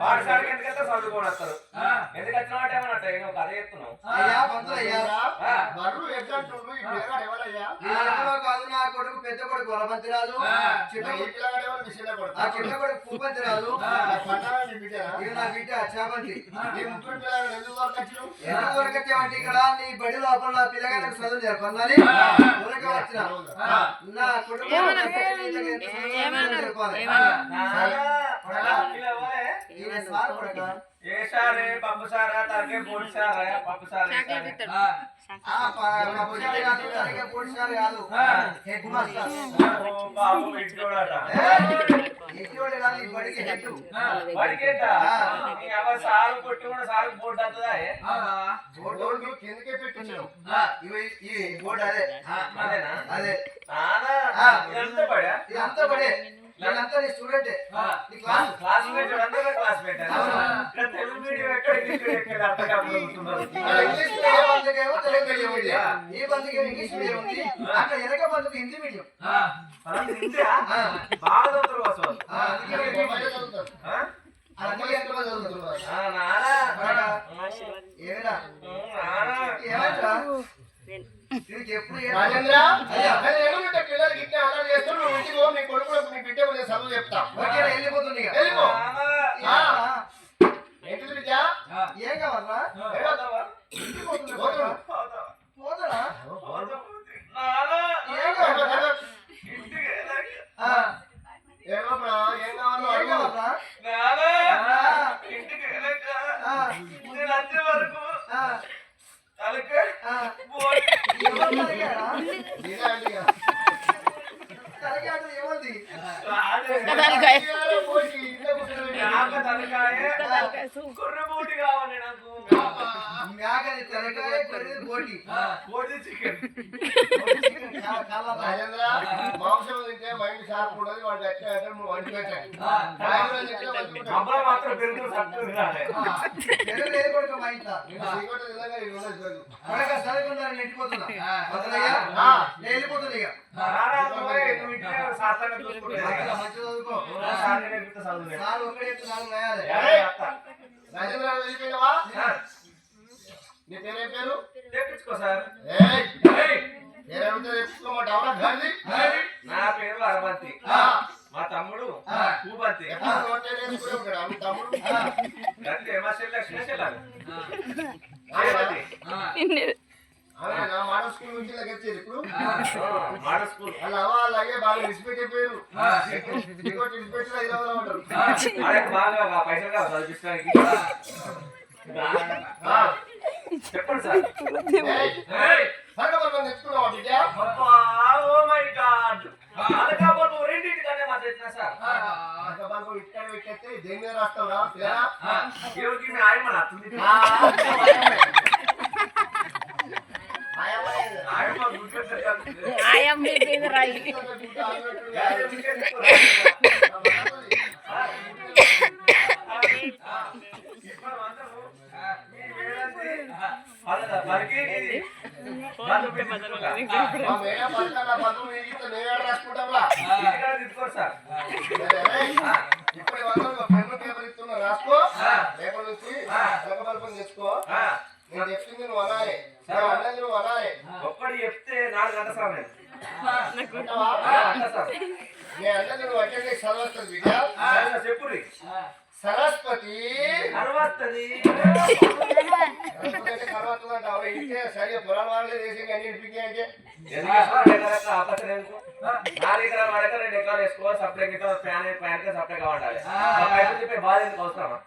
పాఠశాలకి ఎందుకంటే చదువుకొని వస్తారు. ఎందుకు వచ్చిన మాట ఏమన్నట్టు నువ్వు కథ చెప్తున్నావు? అయ్యా ఎట్లంటుండ్రు? ఈ పిల్లగాడు ఎవరయ్యా? ఎవరో కాదు నా కొడుకు పెద్ద కొడుకు వరపంతిరాజు. చిన్న పిల్లగాడు ఎవరు? మీ చిన్న కొడుకు. ఆ చిన్న కొడుకు పూపంతిరాజు ఆ, పట్టాలా నీ బిడ్డనా? ఇక నా బిడ్డ చామంతి. ఈ ముగ్గురు పిల్లగాడు ఎందుకు? ఎందుకు దొరకచ్చామంటే ఇక్కడ నీ బడి లోపల నా పిల్లగాళ్ళకి చదువు జరపన్నది దొరక వచ్చిన. నా కొడుకు సార్. కొడుక ఏ సారే పప్పు సారా తరకే పొడి సారా పప్పు సారా ఆ. ప- పప్పు చారు కాదు తనకే పొడి చారు కాదు. Head master. బాబు ఇంటికోడట. ఎక్కివాడు కాదు ఈ బడికి? హెడ్ వాడికేట ఎవరు సారు కొట్టి కూడా సారు బోర్డు అవుతుందా బోర్డు కిందకే పెట్టించావు. బోర్డు అదే. అదేనా? అదే. ఇదంతా పడా. వీళ్ళంతా నీ స్టూడెంటే నీ క్లాస్ క్లాస్మేట్ అందరూ క్లాస్మేట్ ఇక్కడ తెలుగు మీడియం ఎక్కడ ఇంగ్లీష్ మీడియం ఎక్కడ అర్థం కాకపోతున్నారు ఇక్కడ ఇంగ్లీష్ మీడియం బంధుకేమో తెలుగు మీడియం ఉంది. ఈ బంధుకేమో ఇంగ్లీష్ మీడియం ఉంది. అక్కడ బంధుకు హిందీ మీడియం. బాగా చదువుతారు ఏమంటా ఎప్పుడు పిల్లలకి ఇట్లా అలా చేస్తారు, నువ్వు ఇంటికి నేను చదువు చెప్తా. వెళ్ళిపోతుంది. వెళ్ళిపో. తలకాయ కుర్ర బోటి కావాలి నాకు మేకని తలకాయ కొద్ది బోటి బోటి చికెన్ రాజేంద్ర, మాంసం తింటే మైండ్ షార్ప్ ఉండదు వాడు అంటే నువ్వు ఉంటుంది. అబ్బాయి మాత్రం పెరుగుతూ సత్తు రాలే ఎదురు లేదు మా ఇంట్లో నేను చీకటి తిన్నాక ఇది ఉండదు చూడు. కొడుక చదువుకుంటారు వెళ్ళిపోతున్నా వెళ్ళిపోతుంది ఇక మంచిగా చదువుకో. సార్ ఒక్కడే ఏయ్, అత్త. రాజేంద్ర వెళ్ళిపోయినావా? సార్, నీ పేరేం పేరు? తెప్పించుకో సార్. పేరు అడిగితే తెచ్చుకోమంటావా గాంధీ నా పేరు అరవంతి ఆ. మా తమ్ముడు. భూపతి. తమ్ముడు. మా చెల్లాలి స్కూల్ నుంచి ఇప్పుడు. స్కూల్. అలాగే బాగా ఇంకోటి ఉంటారు. బాగా ఆ పైసలు కావాలి చదివించడానికి. ఆ, చెప్పండి సార్. ఏయ్, ఏయ్, భగవంతుని తెచ్చుకున్నావా బిడ్డ అబ్బా, ఓ మై గాడ్ అనకాపల్లి రెండింటికనే మా తెచ్చిన సార్ భగవంతుడు ఇక్కడ పెట్టేస్తే దేని మీద రాస్తావురా పిల్లరా? ఎవరికి మీ ఆయమ్మ నచ్చుంది ఆ, ఆయమ్మ లేదు. ఆయమ్మ గుడ్లు తిరగాలి. ఆయం మీ మీద రాయి రాసుకో. రేపటి నుంచి జగబల్పం తెచ్చుకో. ఆ, నేను చెప్పింది నువ్వు అనాలి. నేను అన్నది నువ్వు అనాలి. ఒక్కడు చెప్తే నాలుగు గంటల సార్ చెప్పుర్రి. సరస్వతి? అరవత్తది సరస్వతి సరిగా పొలాల వాళ్ళే చేసి అన్ని ఎందుకు? నాలుగు ఎకరాలు వాడక రెండు ఎకరాలు గిట్ట ఫ్యాన్ ఫ్యాన్ ఉండాలి ఆ. పైపు చెప్పే బాధ ఎందుకు అవసరమా.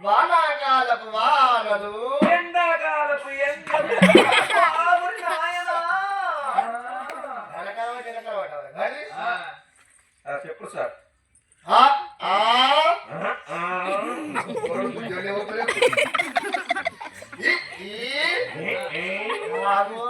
వానాకాలపు వానలు. ఎండాకాలపు ఎండలు. ఆ, చెప్పు సార్ ఆ, ఆ, ఆహా, ఆ. ఉద్యోగం ఇవ్వట్లేదు. ఈ, ఈ, ఏ, ఏ. ఆగు.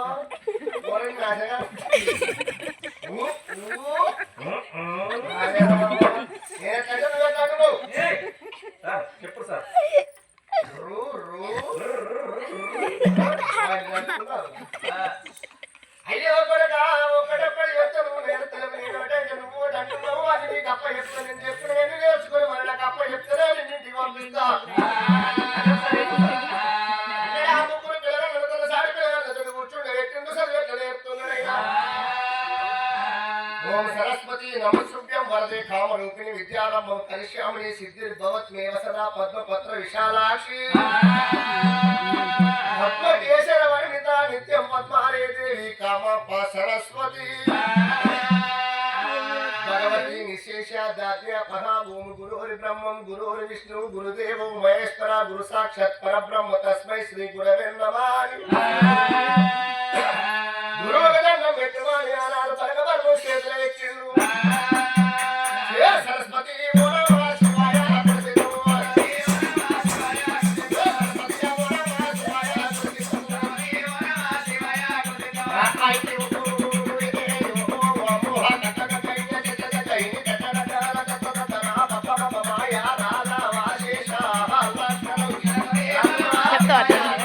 కామరూపిణి విద్యారంభం కరిష్యామిని సిద్ధిర్భవత్ మే వసదా పద్మపత్ర విశాలాక్షి. పద్మకేశర వర్ణిత నిత్యం పద్మాలే దేవి కామప్ప సరస్వతి. భగవతి నిశేష దాత్య పరాభూమి గురుహరి బ్రహ్మం గురుహరి విష్ణు గురుదేవం మహేశ్వర గురు సాక్షాత్ పరబ్రహ్మ తస్మై శ్రీ గురవే నమామి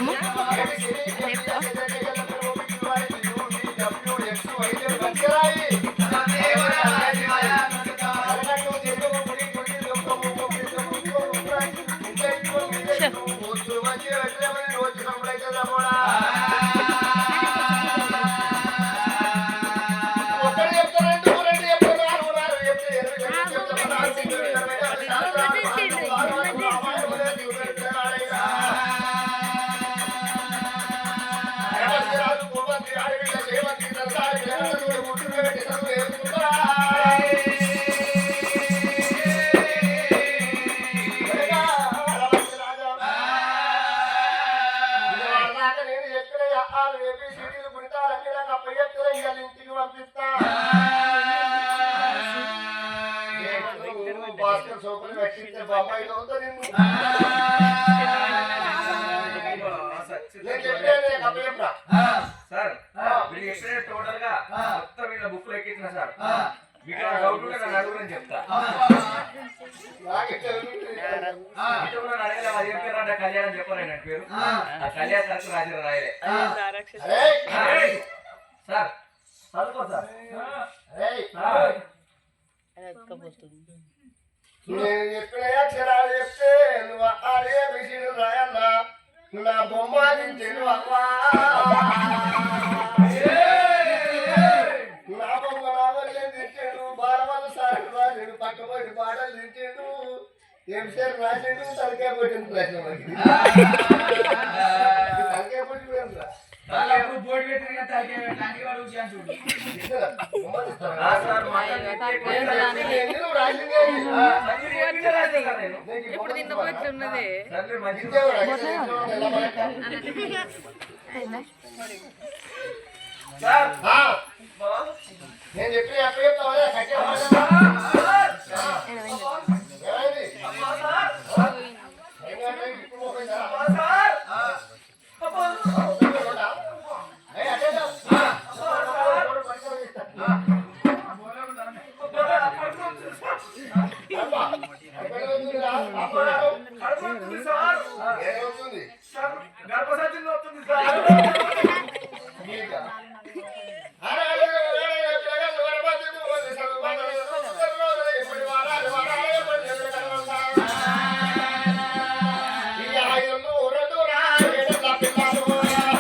చెప్తావా తెలుగు? భాస్కర్ సోకులు అవుతా నేను సార్ ఎక్కడే టోటల్గా మొత్తం బుక్లో ఎక్కించిన సార్. మీకు డౌట్ ఉంటే నన్ను అడుగురని చెప్తా. కళ్యాణం చెప్పారు ఆయన పేరు. ఆ. కళ్యాణ్ కరెక్ట్ రాజు రాయలే! సార్ నేను చెప్పిన అక్షరాలు చెప్తే నువ్వు అదే మిషన్ రాయన్నా? నా బొమ్మ దించెను అవ్వా నా బొమ్మ నా వల్లే దించాడు బాలవల్ల సార్ రాసిండు పక్క పోయి పాటలు ఏం సార్ రాసిండు తలకాయ పట్టింది మనకి. తలకాయ పట్టి ఇప్పుడు తిన్న పోట్లు ఉన్నది. నేను చెప్పి అక్కడ చెప్తావా? కట్టే